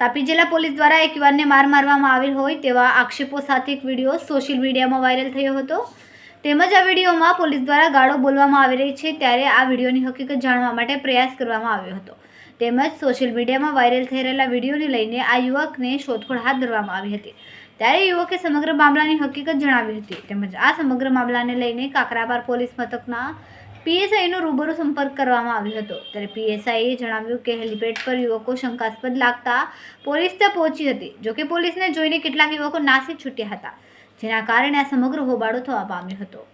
તાપી જિલ્લા પોલીસ દ્વારા એક યુવાનને માર મારવામાં આવેલ હોય તેવા આક્ષેપો સાથે એક વીડિયો સોશિયલ મીડિયામાં વાયરલ થયો હતો. તેમજ આ વિડીયોમાં પોલીસ દ્વારા ગાળો બોલવામાં આવી રહી છે ત્યારે આ વિડીયોની હકીકત જાણવા માટે પ્રયાસ કરવામાં આવ્યો હતો. તેમજ સોશિયલ મીડિયામાં વાયરલ થઈ રહેલા વિડીયોને લઈને આ યુવકને શોધખોળ હાથ ધરવામાં આવી હતી. ત્યારે યુવકે સમગ્ર મામલાની હકીકત જણાવી હતી. તેમજ આ સમગ્ર મામલાને લઈને કાકરાપાર પોલીસ મથકના પીએસઆઈનો રૂબરૂ સંપર્ક કરવામાં આવ્યો હતો. ત્યારે પીએસઆઈએ જણાવ્યું કે હેલિપેડ પર યુવકો શંકાસ્પદ લાગતા પોલીસ ત્યાં પહોંચી હતી જોકે પોલીસને જોઈને કેટલાક યુવકો નાસી છૂટ્યા હતા, જેના કારણે આ સમગ્ર હોબાળો થવા પામ્યો હતો.